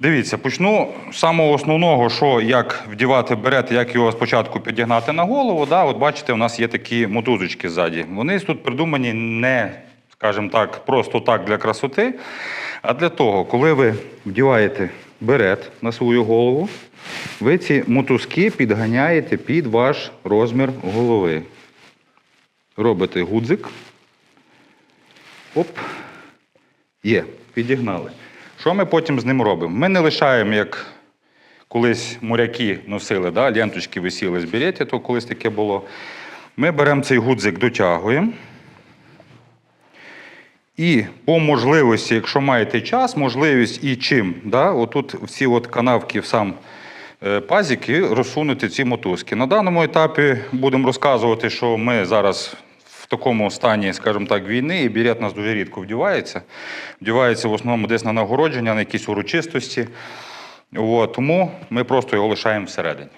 Дивіться, почну з самого основного, що як вдівати берет, як його спочатку підігнати на голову. Да? От бачите, у нас є такі мотузочки ззаді. Вони тут придумані не, скажімо так, просто так для красоти, а для того, коли ви вдіваєте берет на свою голову, ви ці мотузки підганяєте під ваш розмір голови. Робите гудзик. Оп. Є, підігнали. Що ми потім з ним робимо? Ми не лишаємо, як колись моряки носили, да? ленточки висіли з береті, то колись таке було. Ми беремо цей гудзик, дотягуємо. І по можливості, якщо маєте час, можливість і чим, да? отут всі от канавки в сам е, пазики розсунути ці мотузки. На даному етапі будемо розказувати, що ми зараз в такому стані, скажімо так, війни, і берет нас дуже рідко вдівається. Вдівається в основному десь на нагородження, на якісь урочистості. От, тому ми просто його лишаємо всередині.